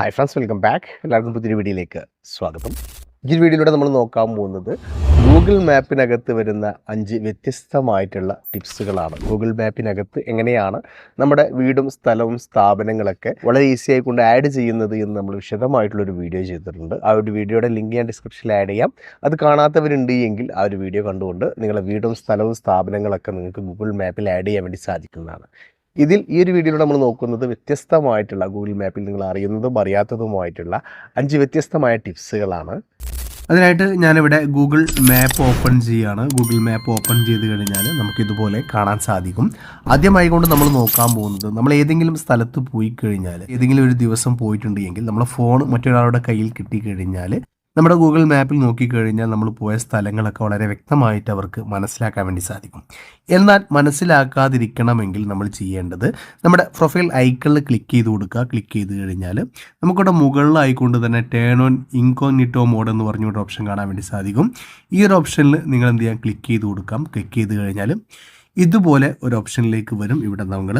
Hi friends welcome back എല്ലാവർക്കും പുതിയൊരു വീഡിയോയിലേക്ക് സ്വാഗതം. ഈ വീഡിയോയിലൂടെ നമ്മൾ നോക്കാൻ പോകുന്നത് ഗൂഗിൾ മാപ്പിനകത്ത് വരുന്ന അഞ്ച് വ്യത്യസ്തമായിട്ടുള്ള ടിപ്സുകളാണ്. ഗൂഗിൾ മാപ്പിനകത്ത് എങ്ങനെയാണ് നമ്മുടെ വീടും സ്ഥലവും സ്ഥാപനങ്ങളൊക്കെ വളരെ ഈസി ആയിക്കൊണ്ട് കൊണ്ട് ആഡ് ചെയ്യുന്നത് എന്ന് നമ്മൾ വിശദമായിട്ടുള്ളൊരു വീഡിയോ ചെയ്തിട്ടുണ്ട്. ആ ഒരു വീഡിയോയുടെ ലിങ്ക് ഞാൻ ഡിസ്ക്രിപ്ഷനിൽ ആഡ് ചെയ്യാം. അത് കാണാത്തവരുണ്ട് എങ്കിൽ ആ ഒരു വീഡിയോ കണ്ടുകൊണ്ട് നിങ്ങളുടെ വീടും സ്ഥലവും സ്ഥാപനങ്ങളൊക്കെ നിങ്ങൾക്ക് ഗൂഗിൾ മാപ്പിൽ ആഡ് ചെയ്യാൻ വേണ്ടി സാധിക്കുന്നതാണ്. ഇതിൽ ഈ ഒരു വീഡിയോയിൽ നമ്മൾ നോക്കുന്നത് വ്യത്യസ്തമായിട്ടുള്ള ഗൂഗിൾ മാപ്പിൽ നിങ്ങൾ അറിയുന്നതും അറിയാത്തതുമായിട്ടുള്ള അഞ്ച് വ്യത്യസ്തമായ ടിപ്സുകളാണ്. അതിനായിട്ട് ഞാനിവിടെ ഗൂഗിൾ മാപ്പ് ഓപ്പൺ ചെയ്യുകയാണ് ഗൂഗിൾ മാപ്പ് ഓപ്പൺ ചെയ്ത് കഴിഞ്ഞാൽ നമുക്കിതുപോലെ കാണാൻ സാധിക്കും. ആദ്യമായി കൊണ്ട് നമ്മൾ നോക്കാൻ പോകുന്നത് നമ്മൾ ഏതെങ്കിലും സ്ഥലത്ത് പോയി കഴിഞ്ഞാൽ ഏതെങ്കിലും ഒരു ദിവസം പോയിട്ടുണ്ടെങ്കിൽ നമ്മുടെ ഫോൺ മറ്റൊരാളുടെ കയ്യിൽ കിട്ടിക്കഴിഞ്ഞാൽ നമ്മുടെ ഗൂഗിൾ മാപ്പിൽ നോക്കിക്കഴിഞ്ഞാൽ നമ്മൾ പോയ സ്ഥലങ്ങളൊക്കെ വളരെ വ്യക്തമായിട്ട് അവർക്ക് മനസ്സിലാക്കാൻ വേണ്ടി സാധിക്കും. എന്നാൽ മനസ്സിലാക്കാതിരിക്കണമെങ്കിൽ നമ്മൾ ചെയ്യേണ്ടത് നമ്മുടെ പ്രൊഫൈൽ ഐക്കണിൽ ക്ലിക്ക് ചെയ്ത് കൊടുക്കുക. ക്ലിക്ക് ചെയ്ത് കഴിഞ്ഞാൽ നമുക്കിവിടെ മുകളിലായിക്കൊണ്ട് തന്നെ ടേൺ ഓൺ ഇൻകോഗ്നിറ്റോ മോഡ് എന്ന് പറഞ്ഞൊരു ഓപ്ഷൻ കാണാൻ വേണ്ടി സാധിക്കും. ഈ ഒരു ഓപ്ഷനിൽ നിങ്ങൾ എന്ത് ചെയ്യാം? ക്ലിക്ക് ചെയ്ത് കൊടുക്കാം. ക്ലിക്ക് ചെയ്ത് കഴിഞ്ഞാൽ ഇതുപോലെ ഒരു ഓപ്ഷനിലേക്ക് വരും ഇവിടെ നമ്മൾ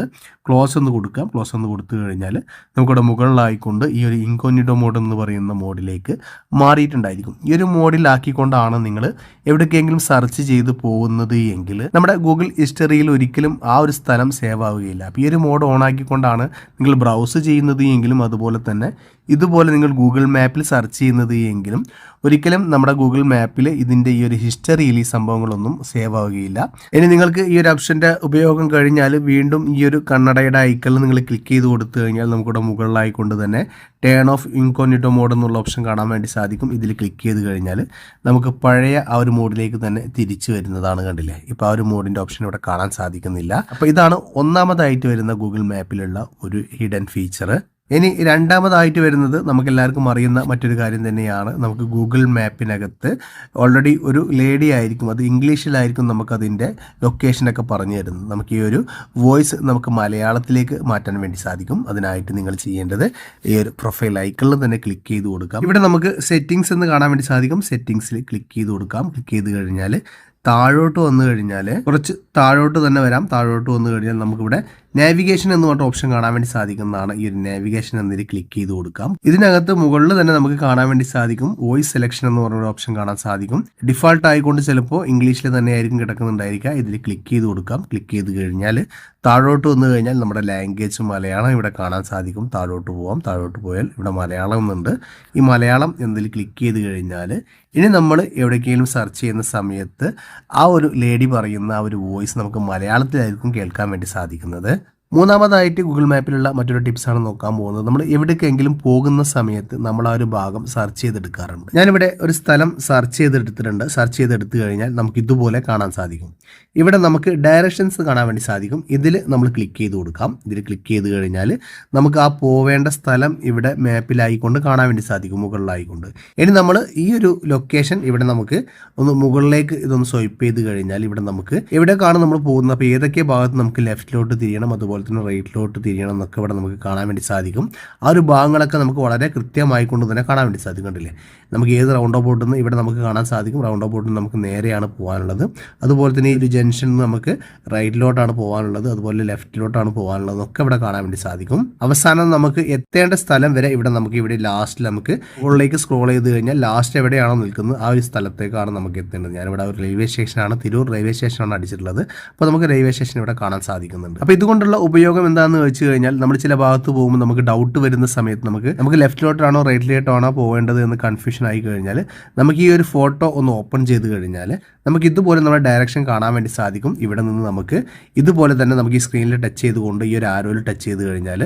ക്ലോസ് എന്ന് കൊടുക്കാം. ക്ലോസ് എന്ന് കൊടുത്തു കഴിഞ്ഞാൽ നമുക്കിവിടെ മുകളിലായിക്കൊണ്ട് ഈ ഒരു ഇൻകോനിഡോ മോഡ് എന്ന് പറയുന്ന മോഡിലേക്ക് മാറിയിട്ടുണ്ടായിരിക്കും. ഈ ഒരു മോഡിലാക്കിക്കൊണ്ടാണ് നിങ്ങൾ എവിടേക്കെങ്കിലും സെർച്ച് ചെയ്ത് പോകുന്നത് എങ്കിൽ നമ്മുടെ ഗൂഗിൾ ഹിസ്റ്ററിയിൽ ഒരിക്കലും ആ ഒരു സ്ഥലം സേവ് ആവുകയില്ല. അപ്പോൾ ഈ ഒരു മോഡ് ഓൺ ആക്കിക്കൊണ്ടാണ് നിങ്ങൾ ബ്രൗസ് ചെയ്യുന്നത് എങ്കിലും അതുപോലെ തന്നെ ഇതുപോലെ നിങ്ങൾ ഗൂഗിൾ മാപ്പിൽ സെർച്ച് ചെയ്യുന്നത് എങ്കിലും ഒരിക്കലും നമ്മുടെ ഗൂഗിൾ മാപ്പിൽ ഇതിന്റെ ഈ ഒരു ഹിസ്റ്ററിയിൽ ഈ സംഭവങ്ങളൊന്നും സേവ് ആവുകയില്ല. ഇനി നിങ്ങൾക്ക് ഈ ഒരു ഓപ്ഷന്റെ ഉപയോഗം കഴിഞ്ഞാൽ വീണ്ടും ഈ ഒരു കണ്ണടയുടെ ഐക്കണിൽ നിങ്ങൾ ക്ലിക്ക് ചെയ്ത് കൊടുത്തു കഴിഞ്ഞാൽ നമുക്കിവിടെ മുകളിലായിക്കൊണ്ട് തന്നെ ടേൺ ഓഫ് ഇൻകോണിറ്റോ മോഡ് എന്നുള്ള ഓപ്ഷൻ കാണാൻ വേണ്ടി സാധിക്കും. ഇതിൽ ക്ലിക്ക് ചെയ്ത് കഴിഞ്ഞാൽ നമുക്ക് പഴയ ആ ഒരു മോഡിലേക്ക് തന്നെ തിരിച്ചു വരുന്നതാണ് കണ്ടില്ലേ? ഇപ്പോൾ ആ ഒരു മോഡിന്റെ ഓപ്ഷൻ ഇവിടെ കാണാൻ സാധിക്കുന്നില്ല. അപ്പോൾ ഇതാണ് ഒന്നാമതായിട്ട് വരുന്ന ഗൂഗിൾ മാപ്പിലുള്ള ഒരു ഹിഡൻ ഫീച്ചർ ഇനി രണ്ടാമതായിട്ട് വരുന്നത് നമുക്ക് എല്ലാവർക്കും അറിയുന്ന മറ്റൊരു കാര്യം തന്നെയാണ് നമുക്ക് ഗൂഗിൾ മാപ്പിനകത്ത് ഓൾറെഡി ഒരു ലേഡി ആയിരിക്കും അത് ഇംഗ്ലീഷിലായിരിക്കും നമുക്കതിന്റെ ലൊക്കേഷനൊക്കെ പറഞ്ഞു തരുന്നത്. നമുക്ക് ഈ ഒരു വോയിസ് നമുക്ക് മലയാളത്തിലേക്ക് മാറ്റാൻ വേണ്ടി സാധിക്കും. അതിനായിട്ട് നിങ്ങൾ ചെയ്യേണ്ടത് ഈ ഒരു പ്രൊഫൈൽ ഐക്കണിൽ തന്നെ ക്ലിക്ക് ചെയ്ത് കൊടുക്കാം. ഇവിടെ നമുക്ക് സെറ്റിങ്സ് എന്ന് കാണാൻ വേണ്ടി സാധിക്കും. സെറ്റിങ്സിൽ ക്ലിക്ക് ചെയ്ത് കൊടുക്കാം. ക്ലിക്ക് ചെയ്ത് കഴിഞ്ഞാൽ താഴോട്ട് വന്നു കഴിഞ്ഞാൽ കുറച്ച് താഴോട്ട് തന്നെ വരാം. താഴോട്ട് വന്നു കഴിഞ്ഞാൽ നമുക്കിവിടെ നാവിഗേഷൻ എന്ന് പറഞ്ഞ ഓപ്ഷൻ കാണാൻ വേണ്ടി സാധിക്കുന്നതാണ്. ഈ ഒരു നാവിഗേഷൻ എന്നതിൽ ക്ലിക്ക് ചെയ്ത് കൊടുക്കാം. ഇതിനകത്ത് മുകളിൽ തന്നെ നമുക്ക് കാണാൻ വേണ്ടി സാധിക്കും. വോയിസ് സെലക്ഷൻ എന്ന് പറഞ്ഞ ഓപ്ഷൻ കാണാൻ സാധിക്കും. ഡിഫാൾട്ട് ആയിക്കൊണ്ട് ചിലപ്പോൾ ഇംഗ്ലീഷിൽ തന്നെ ആയിരിക്കും കിടക്കുന്നുണ്ടായിരിക്കുക ഇതിൽ ക്ലിക്ക് ചെയ്ത് കൊടുക്കാം. ക്ലിക്ക് ചെയ്ത് കഴിഞ്ഞാൽ താഴോട്ട് വന്നു കഴിഞ്ഞാൽ നമ്മുടെ ലാംഗ്വേജ് മലയാളം ഇവിടെ കാണാൻ സാധിക്കും. താഴോട്ട് പോവാം. താഴോട്ട് പോയാൽ ഇവിടെ മലയാളം എന്നുണ്ട് ഈ മലയാളം എന്നതിൽ ക്ലിക്ക് ചെയ്ത് കഴിഞ്ഞാൽ ഇനി നമ്മൾ എവിടേക്കെങ്കിലും സെർച്ച് ചെയ്യുന്ന സമയത്ത് ആ ഒരു ലേഡി പറയുന്ന ആ ഒരു വോയിസ് നമുക്ക് മലയാളത്തിലായിരിക്കും കേൾക്കാൻ വേണ്ടി സാധിക്കുന്നത്. മൂന്നാമതായിട്ട് ഗൂഗിൾ മാപ്പിലുള്ള മറ്റൊരു ടിപ്സാണ് നോക്കാൻ പോകുന്നത്. നമ്മൾ എവിടേക്കെങ്കിലും പോകുന്ന സമയത്ത് നമ്മൾ ആ ഒരു ഭാഗം സെർച്ച് ചെയ്തെടുക്കാറുണ്ട്. ഞാനിവിടെ ഒരു സ്ഥലം സെർച്ച് ചെയ്തെടുത്തിട്ടുണ്ട്. സെർച്ച് ചെയ്തെടുത്തു കഴിഞ്ഞാൽ നമുക്ക് ഇതുപോലെ കാണാൻ സാധിക്കും. ഇവിടെ നമുക്ക് ഡയറക്ഷൻസ് കാണാൻ വേണ്ടി സാധിക്കും. ഇതിൽ നമ്മൾ ക്ലിക്ക് ചെയ്ത് കൊടുക്കാം. ഇതിൽ ക്ലിക്ക് ചെയ്ത് കഴിഞ്ഞാൽ നമുക്ക് ആ പോവേണ്ട സ്ഥലം ഇവിടെ മാപ്പിലായിക്കൊണ്ട് കാണാൻ വേണ്ടി സാധിക്കും. മുകളിലായിക്കൊണ്ട്. ഇനി നമ്മൾ ഈ ഒരു ലൊക്കേഷൻ ഇവിടെ നമുക്ക് ഒന്ന് മുകളിലേക്ക് ഇതൊന്ന് സ്വൈപ്പ് ചെയ്ത് കഴിഞ്ഞാൽ ഇവിടെ നമുക്ക് എവിടേക്കാണ് നമ്മൾ പോകുന്നത്? അപ്പോൾ ഏതൊക്കെ ഭാഗത്ത് നമുക്ക് ലെഫ്റ്റിലോട്ട് തിരിയണം? അതുപോലെ തന്നെ റൈറ്റിലോട്ട് തിരിയണം എന്നൊക്കെ ഇവിടെ നമുക്ക് കാണാൻ വേണ്ടി സാധിക്കും. ആ ഒരു ഭാഗങ്ങളൊക്കെ നമുക്ക് വളരെ കൃത്യമായി കൊണ്ട് തന്നെ കാണാൻ വേണ്ടി സാധിക്കും കണ്ടില്ലേ? നമുക്ക് ഏത് റൗണ്ട് ഓഫ് നിന്ന് ഇവിടെ നമുക്ക് കാണാൻ സാധിക്കും. റൗണ്ട് ഓഫ് ബോട്ടിൽ നമുക്ക് നേരെയാണ് പോകാനുള്ളത്. അതുപോലെ തന്നെ ഈ ഒരു ജംഗ്ഷനിൽ നിന്ന് നമുക്ക് റൈറ്റിലോട്ടാണ് പോകാനുള്ളത്. അതുപോലെ ലെഫ്റ്റിലോട്ടാണ് പോകാനുള്ളത്. ഒക്കെ ഇവിടെ കാണാൻ വേണ്ടി സാധിക്കും. അവസാനം നമുക്ക് എത്തേണ്ട സ്ഥലം വരെ ഇവിടെ നമുക്ക് ഇവിടെ ലാസ്റ്റിൽ നമുക്ക് മുകളിലേക്ക് സ്ക്രോൾ ചെയ്ത് കഴിഞ്ഞാൽ ലാസ്റ്റ് എവിടെയാണോ നിൽക്കുന്നത്? ആ ഒരു സ്ഥലത്തേക്കാണ് നമുക്ക് എത്തേണ്ടത്. ഞാനിവിടെ ഒരു റെയിൽവേ സ്റ്റേഷനാണ് തിരൂർ റെയിൽവേ സ്റ്റേഷനാണ് അടിച്ചിട്ടുള്ളത്. അപ്പോൾ നമുക്ക് റെയിൽവേ സ്റ്റേഷൻ ഇവിടെ കാണാൻ സാധിക്കുന്നുണ്ട്. അപ്പോൾ ഇതുകൊണ്ടുള്ള ഉപയോഗം എന്താണെന്ന് വെച്ച് കഴിഞ്ഞാൽ നമ്മൾ ചില ഭാഗത്ത് പോകുമ്പോൾ നമുക്ക് ഡൗട്ട് വരുന്ന സമയത്ത് നമുക്ക് നമുക്ക് ലെഫ്റ്റിലോട്ടാണോ റൈറ്റിലോട്ടാണോ പോകേണ്ടത് എന്ന് കൺഫ്യൂഷൻ ആയി കഴിഞ്ഞാൽ നമുക്ക് ഈ ഒരു ഫോട്ടോ ഒന്ന് ഓപ്പൺ ചെയ്ത് കഴിഞ്ഞാൽ നമുക്ക് ഇതുപോലെ നമ്മുടെ ഡയറക്ഷൻ കാണാൻ വേണ്ടി സാധിക്കും. ഇവിടെ നിന്ന് നമുക്ക് ഇതുപോലെ തന്നെ നമുക്ക് ഈ സ്ക്രീനിൽ ടച്ച് ചെയ്തുകൊണ്ട് ഈ ഒരു ആരോയിൽ ടച്ച് ചെയ്ത് കഴിഞ്ഞാൽ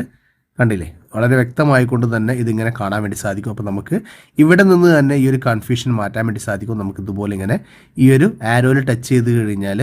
കണ്ടില്ലേ? വളരെ വ്യക്തമായിക്കൊണ്ട് തന്നെ ഇതിങ്ങനെ കാണാൻ വേണ്ടി സാധിക്കും. അപ്പോൾ നമുക്ക് ഇവിടെ നിന്ന് തന്നെ ഈ ഒരു കൺഫ്യൂഷൻ മാറ്റാൻ വേണ്ടി സാധിക്കും. നമുക്ക് ഇതുപോലെ ഇങ്ങനെ ഈ ഒരു ആരോയിൽ ടച്ച് ചെയ്ത് കഴിഞ്ഞാൽ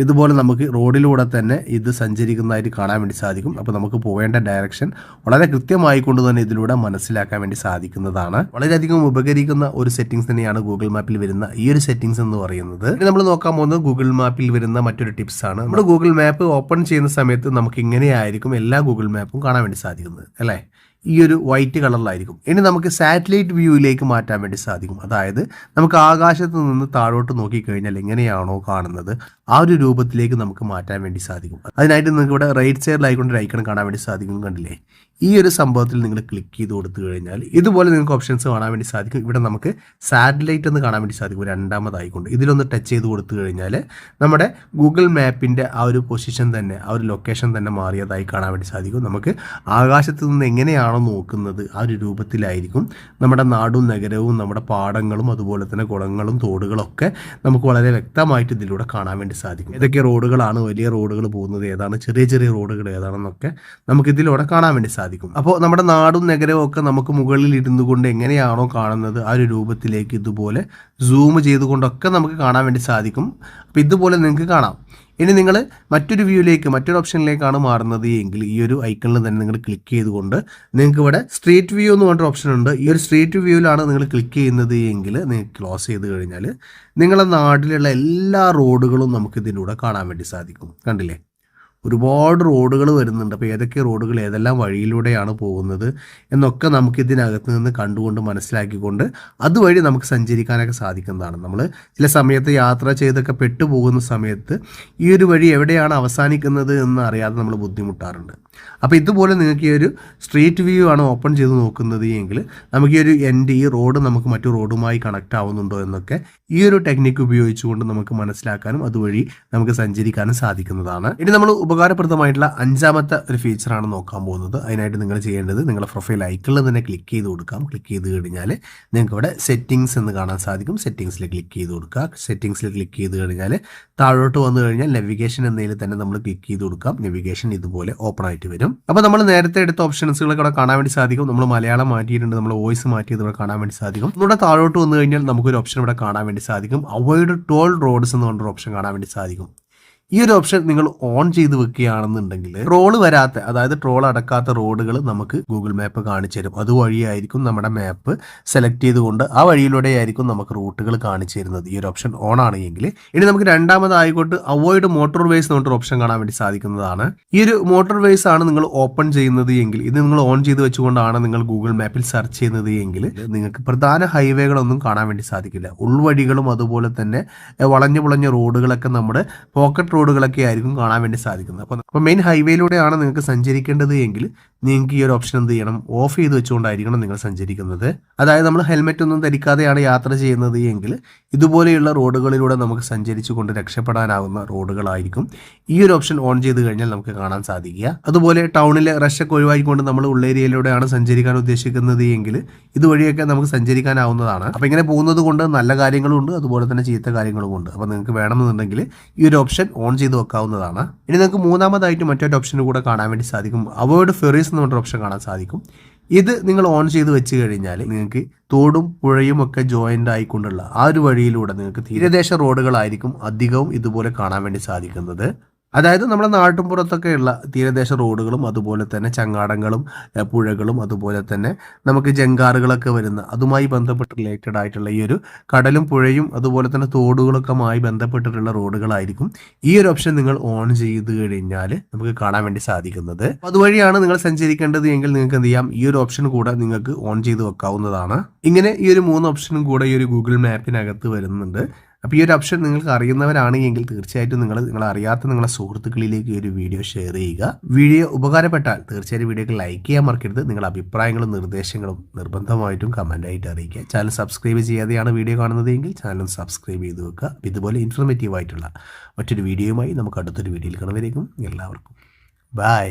ഇതുപോലെ നമുക്ക് റോഡിലൂടെ തന്നെ ഇത് സഞ്ചരിക്കുന്നതായിട്ട് കാണാൻ വേണ്ടി സാധിക്കും. അപ്പോൾ നമുക്ക് പോവേണ്ട ഡയറക്ഷൻ വളരെ കൃത്യമായി കൊണ്ട് തന്നെ ഇതിലൂടെ മനസ്സിലാക്കാൻ വേണ്ടി സാധിക്കുന്നതാണ്. വളരെയധികം ഉപകരിക്കുന്ന ഒരു സെറ്റിംഗ്സ് തന്നെയാണ് ഗൂഗിൾ മാപ്പിൽ വരുന്ന ഈ ഒരു സെറ്റിംഗ്സ് എന്ന് പറയുന്നത്. നമ്മൾ നോക്കാൻ പോകുന്നത് ഗൂഗിൾ മാപ്പിൽ വരുന്ന മറ്റൊരു ടിപ്സ് ആണ്. നമ്മുടെ ഗൂഗിൾ മാപ്പ് ഓപ്പൺ ചെയ്യുന്ന സമയത്ത് നമുക്ക് ഇങ്ങനെയായിരിക്കും എല്ലാ ഗൂഗിൾ മാപ്പും കാണാൻ വേണ്ടി സാധിക്കുന്നത്. അല്ലേ? ഈ ഒരു വൈറ്റ് കളറിലായിരിക്കും. ഇനി നമുക്ക് സാറ്റലൈറ്റ് വ്യൂയിലേക്ക് മാറ്റാൻ വേണ്ടി സാധിക്കും. അതായത് നമുക്ക് ആകാശത്ത് നിന്ന് താഴോട്ട് നോക്കിക്കഴിഞ്ഞാൽ എങ്ങനെയാണോ കാണുന്നത് ആ ഒരു രൂപത്തിലേക്ക് നമുക്ക് മാറ്റാൻ വേണ്ടി സാധിക്കും. അതിനായിട്ട് നിങ്ങൾക്ക് ഇവിടെ റൈറ്റ് സൈഡിലായിക്കൊണ്ട് ഒരു ഐക്കൺ കാണാൻ വേണ്ടി സാധിക്കും കണ്ടില്ലേ? ഈ ഒരു സംഭവത്തിൽ നിങ്ങൾ ക്ലിക്ക് ചെയ്ത് കൊടുത്തു കഴിഞ്ഞാൽ ഇതുപോലെ നിങ്ങൾക്ക് ഓപ്ഷൻസ് കാണാൻ വേണ്ടി സാധിക്കും. ഇവിടെ നമുക്ക് സാറ്റലൈറ്റ് എന്ന് കാണാൻ വേണ്ടി സാധിക്കും. രണ്ടാമതായിക്കൊണ്ട് ഇതിലൊന്ന് ടച്ച് ചെയ്ത് കൊടുത്തു കഴിഞ്ഞാൽ നമ്മുടെ ഗൂഗിൾ മാപ്പിന്റെ ആ ഒരു പൊസിഷൻ തന്നെ ആ ഒരു ലൊക്കേഷൻ തന്നെ മാറിയതായി കാണാൻ വേണ്ടി സാധിക്കും. നമുക്ക് ആകാശത്ത് നിന്ന് എങ്ങനെയാണോ നോക്കുന്നത് ആ ഒരു രൂപത്തിലായിരിക്കും. നമ്മുടെ നാടും നഗരവും നമ്മുടെ പാടങ്ങളും അതുപോലെ തന്നെ കുളങ്ങളും തോടുകളൊക്കെ നമുക്ക് വളരെ വ്യക്തമായിട്ട് ഇതിലൂടെ കാണാൻ വേണ്ടി സാധിക്കും. ഏതൊക്കെ റോഡുകളാണ് വലിയ റോഡുകൾ പോകുന്നത് ഏതാണ് ചെറിയ ചെറിയ റോഡുകൾ ഏതാണെന്നൊക്കെ നമുക്ക് ഇതിലൂടെ കാണാൻ വേണ്ടി സാധിക്കും. അപ്പോൾ നമ്മുടെ നാടും നഗരവും ഒക്കെ നമുക്ക് മുകളിൽ ഇരുന്നു കൊണ്ട് എങ്ങനെയാണോ കാണുന്നത് ആ ഒരു രൂപത്തിലേക്ക് ഇതുപോലെ സൂം ചെയ്തുകൊണ്ടൊക്കെ നമുക്ക് കാണാൻ വേണ്ടി സാധിക്കും. അപ്പോൾ ഇതുപോലെ നിങ്ങൾക്ക് കാണാം. ഇനി നിങ്ങൾ മറ്റൊരു വ്യൂയിലേക്ക് മറ്റൊരു ഓപ്ഷനിലേക്കാണ് മാറുന്നത് എങ്കിൽ ഈ ഒരു ഐക്കണിൽ തന്നെ നിങ്ങൾ ക്ലിക്ക് ചെയ്തുകൊണ്ട് നിങ്ങൾക്ക് ഇവിടെ സ്ട്രീറ്റ് വ്യൂ എന്ന് പറഞ്ഞൊരു ഓപ്ഷൻ ഉണ്ട്. ഈ ഒരു സ്ട്രീറ്റ് വ്യൂവിലാണ് നിങ്ങൾ ക്ലിക്ക് ചെയ്യുന്നത് എങ്കിൽ നിങ്ങൾക്ക് ക്ലോസ് ചെയ്ത് കഴിഞ്ഞാൽ നിങ്ങളുടെ നാട്ടിലുള്ള എല്ലാ റോഡുകളും നമുക്ക് ഇതിലൂടെ കാണാൻ വേണ്ടി സാധിക്കും. കണ്ടില്ലേ? ഒരുപാട് റോഡുകൾ വരുന്നുണ്ട്. അപ്പോൾ ഏതൊക്കെ റോഡുകൾ ഏതെല്ലാം വഴിയിലൂടെയാണ് പോകുന്നത് എന്നൊക്കെ നമുക്ക് ഇതിനകത്ത് നിന്ന് കണ്ടുകൊണ്ട് മനസ്സിലാക്കിക്കൊണ്ട് അതുവഴി നമുക്ക് സഞ്ചരിക്കാനൊക്കെ സാധിക്കുന്നതാണ്. നമ്മൾ ചില സമയത്ത് യാത്ര ചെയ്തൊക്കെ പെട്ടുപോകുന്ന സമയത്ത് ഈ ഒരു വഴി എവിടെയാണ് അവസാനിക്കുന്നത് എന്ന് അറിയാതെ നമ്മൾ ബുദ്ധിമുട്ടാറുണ്ട്. അപ്പോൾ ഇതുപോലെ നിങ്ങൾക്ക് ഈ ഒരു സ്ട്രീറ്റ് വ്യൂ ആണ് ഓപ്പൺ ചെയ്ത് നോക്കുന്നത് എങ്കിൽ നമുക്ക് ഈ ഒരു എന്റെ ഈ റോഡ് നമുക്ക് മറ്റു റോഡുമായി കണക്ട് ആവുന്നുണ്ടോ എന്നൊക്കെ ഈ ഒരു ടെക്നിക്ക് ഉപയോഗിച്ചുകൊണ്ട് നമുക്ക് മനസ്സിലാക്കാനും അതുവഴി നമുക്ക് സഞ്ചരിക്കാനും സാധിക്കുന്നതാണ്. ഇനി നമ്മൾ ഉപകാരപ്രദമായിട്ടുള്ള അഞ്ചാമത്തെ ഒരു ഫീച്ചറാണ് നോക്കാൻ പോകുന്നത്. അതിനായിട്ട് നിങ്ങൾ ചെയ്യേണ്ടത് നിങ്ങളുടെ പ്രൊഫൈൽ ഐക്കണിൽ തന്നെ ക്ലിക്ക് ചെയ്ത് കൊടുക്കാം. ക്ലിക്ക് ചെയ്ത് കഴിഞ്ഞാൽ നിങ്ങൾക്ക് ഇവിടെ സെറ്റിങ്സ് എന്ന് കാണാൻ സാധിക്കും. സെറ്റിങ്സിൽ ക്ലിക്ക് ചെയ്ത് കൊടുക്കുക. സെറ്റിങ്സിൽ ക്ലിക്ക് ചെയ്ത് കഴിഞ്ഞാൽ താഴോട്ട് വന്നു കഴിഞ്ഞാൽ നെവിഗേഷൻ എന്നതിൽ തന്നെ നമ്മൾ ക്ലിക്ക് ചെയ്ത് കൊടുക്കാം. നെവിഗേഷൻ ഇതുപോലെ ഓപ്പൺ ആയിട്ട് വരും. അപ്പോൾ നമ്മൾ നേരത്തെ എടുത്ത ഓപ്ഷൻസുകളൊക്കെ ഇവിടെ കാണാൻ വേണ്ടി സാധിക്കും. നമ്മൾ മലയാളം മാറ്റിയിട്ടുണ്ട്. നമ്മൾ വോയിസ് മാറ്റിയത് ഇവിടെ കാണാൻ വേണ്ടി സാധിക്കും. ഇവിടെ താഴോട്ട് വന്നു കഴിഞ്ഞാൽ നമുക്കൊരു ഓപ്ഷൻ ഇവിടെ കാണാൻ വേണ്ടി സാധിക്കും. അവോയ്ഡ് ടോൾ റോഡ്സ് എന്ന് പറഞ്ഞൊരു ഓപ്ഷൻ കാണാൻ വേണ്ടി സാധിക്കും. ഈ ഒരു ഓപ്ഷൻ നിങ്ങൾ ഓൺ ചെയ്ത് വെക്കുകയാണെന്നുണ്ടെങ്കിൽ ട്രോൾ വരാത്ത അതായത് ട്രോൾ അടക്കാത്ത റോഡുകൾ നമുക്ക് ഗൂഗിൾ മാപ്പ് കാണിച്ചു തരും. അതുവഴിയായിരിക്കും നമ്മുടെ മാപ്പ് സെലക്ട് ചെയ്തുകൊണ്ട് ആ വഴിയിലൂടെ ആയിരിക്കും നമുക്ക് റൂട്ടുകൾ കാണിച്ചു തരുന്നത്. ഈ ഒരു ഓപ്ഷൻ ഓൺ ആണെങ്കിൽ ഇനി നമുക്ക് രണ്ടാമതായിക്കോട്ട് അവോയ്ഡ് മോട്ടോർ വേസ് എന്നൊരു ഓപ്ഷൻ കാണാൻ വേണ്ടി സാധിക്കുന്നതാണ്. ഈ ഒരു മോട്ടോർ വേസ് ആണ് നിങ്ങൾ ഓപ്പൺ ചെയ്യുന്നത് എങ്കിൽ ഇത് നിങ്ങൾ ഓൺ ചെയ്ത് വെച്ചുകൊണ്ടാണ് നിങ്ങൾ ഗൂഗിൾ മാപ്പിൽ സെർച്ച് ചെയ്യുന്നത് എങ്കിൽ നിങ്ങൾക്ക് പ്രധാന ഹൈവേകളൊന്നും കാണാൻ വേണ്ടി സാധിക്കില്ല. ഉൾവഴികളും അതുപോലെ തന്നെ വളഞ്ഞു പുളഞ്ഞ റോഡുകളൊക്കെ നമ്മുടെ പോക്കറ്റ് റോഡുകളൊക്കെ ആയിരിക്കും കാണാൻ വേണ്ടി സാധിക്കുന്നത്. അപ്പോൾ മെയിൻ ഹൈവേയിലൂടെയാണ് നിങ്ങൾക്ക് സഞ്ചരിക്കേണ്ടത് എങ്കിൽ നിങ്ങൾക്ക് ഈ ഒരു ഓപ്ഷൻ എന്ത് ചെയ്യണം? ഓഫ് ചെയ്ത് വെച്ചുകൊണ്ടായിരിക്കണം നിങ്ങൾ സഞ്ചരിക്കുന്നത്. അതായത് നമ്മൾ ഹെൽമെറ്റ് ഒന്നും ധരിക്കാതെയാണ് യാത്ര ചെയ്യുന്നത് എങ്കിൽ ഇതുപോലെയുള്ള റോഡുകളിലൂടെ നമുക്ക് സഞ്ചരിച്ചു കൊണ്ട് രക്ഷപ്പെടാനാവുന്ന റോഡുകളായിരിക്കും ഈ ഒരു ഓപ്ഷൻ ഓൺ ചെയ്ത് കഴിഞ്ഞാൽ നമുക്ക് കാണാൻ സാധിക്കുക. അതുപോലെ ടൗണിലെ റഷൊക്കെ ഒഴിവാക്കിക്കൊണ്ട് നമ്മൾ ഉള്ളേരിയയിലൂടെയാണ് സഞ്ചരിക്കാൻ ഉദ്ദേശിക്കുന്നത് എങ്കിൽ ഇതുവഴിയൊക്കെ നമുക്ക് സഞ്ചരിക്കാനാവുന്നതാണ്. അപ്പോൾ ഇങ്ങനെ പോകുന്നത് കൊണ്ട് നല്ല കാര്യങ്ങളും ഉണ്ട് അതുപോലെ തന്നെ ചീത്ത കാര്യങ്ങളുമുണ്ട് അപ്പോൾ നിങ്ങൾക്ക് വേണമെന്നുണ്ടെങ്കിൽ ഈ ഒരു ഓപ്ഷൻ ഓൺ ചെയ്ത് വെക്കാവുന്നതാണ്. ഇനി നിങ്ങൾക്ക് മൂന്നാമതായിട്ട് മറ്റൊരു ഓപ്ഷൻ കൂടെ കാണാൻ വേണ്ടി സാധിക്കും. അവോയ്ഡ് ഫെറീസ് എന്ന് പറഞ്ഞൊരു ഓപ്ഷൻ കാണാൻ സാധിക്കും. ഇത് നിങ്ങൾ ഓൺ ചെയ്ത് വെച്ച് കഴിഞ്ഞാൽ നിങ്ങൾക്ക് തോടും പുഴയും ഒക്കെ ജോയിന്റ് ആയിക്കൊണ്ടുള്ള ആ ഒരു വഴിയിലൂടെ നിങ്ങൾക്ക് തീരദേശ റോഡുകളായിരിക്കും അധികവും ഇതുപോലെ കാണാൻ വേണ്ടി സാധിക്കുന്നത്. അതായത് നമ്മുടെ നാട്ടിൻപുറത്തൊക്കെയുള്ള തീരദേശ റോഡുകളും അതുപോലെ തന്നെ ചങ്ങാടങ്ങളും പുഴകളും അതുപോലെ തന്നെ നമുക്ക് ജങ്കാറുകളൊക്കെ വരുന്ന അതുമായി ബന്ധപ്പെട്ട് റിലേറ്റഡ് ആയിട്ടുള്ള ഈ ഒരു കടലും പുഴയും അതുപോലെ തന്നെ തോടുകളൊക്കെമായി ബന്ധപ്പെട്ടിട്ടുള്ള റോഡുകളായിരിക്കും ഈ ഒരു ഓപ്ഷൻ നിങ്ങൾ ഓൺ ചെയ്ത് കഴിഞ്ഞാൽ നമുക്ക് കാണാൻ വേണ്ടി സാധിക്കുന്നത്. അതുവഴിയാണ് നിങ്ങൾ സഞ്ചരിക്കേണ്ടത് എങ്കിൽ നിങ്ങൾക്ക് എന്ത് ചെയ്യാം? ഈ ഒരു ഓപ്ഷൻ കൂടെ നിങ്ങൾക്ക് ഓൺ ചെയ്ത് വെക്കാവുന്നതാണ്. ഇങ്ങനെ ഈ ഒരു മൂന്ന് ഓപ്ഷനും കൂടെ ഈ ഒരു ഗൂഗിൾ മാപ്പിനകത്ത് വരുന്നുണ്ട്. അപ്പോൾ ഈ ഒരു ഓപ്ഷൻ നിങ്ങൾക്ക് അറിയുന്നവരാണ് എങ്കിൽ തീർച്ചയായിട്ടും നിങ്ങൾ നിങ്ങൾ അറിയാത്ത നിങ്ങളുടെ സുഹൃത്തുക്കളിലേക്ക് ഈ ഒരു വീഡിയോ ഷെയർ ചെയ്യുക. വീഡിയോ ഉപകാരപ്പെട്ടാൽ തീർച്ചയായും വീഡിയോക്ക് ലൈക്ക് ചെയ്യാൻ മറക്കരുത്. നിങ്ങളുടെ അഭിപ്രായങ്ങളും നിർദ്ദേശങ്ങളും നിർബന്ധമായിട്ടും കമന്റായിട്ട് അറിയിക്കുക. ചാനൽ സബ്സ്ക്രൈബ് ചെയ്യാതെയാണ് വീഡിയോ കാണുന്നതെങ്കിൽ ചാനൽ സബ്സ്ക്രൈബ് ചെയ്ത് വെക്കുക. ഇതുപോലെ ഇൻഫർമേറ്റീവ് ആയിട്ടുള്ള മറ്റൊരു വീഡിയോയുമായി നമുക്ക് അടുത്തൊരു വീഡിയോയിൽ കാണുന്നവരേക്കും എല്ലാവർക്കും. ബൈ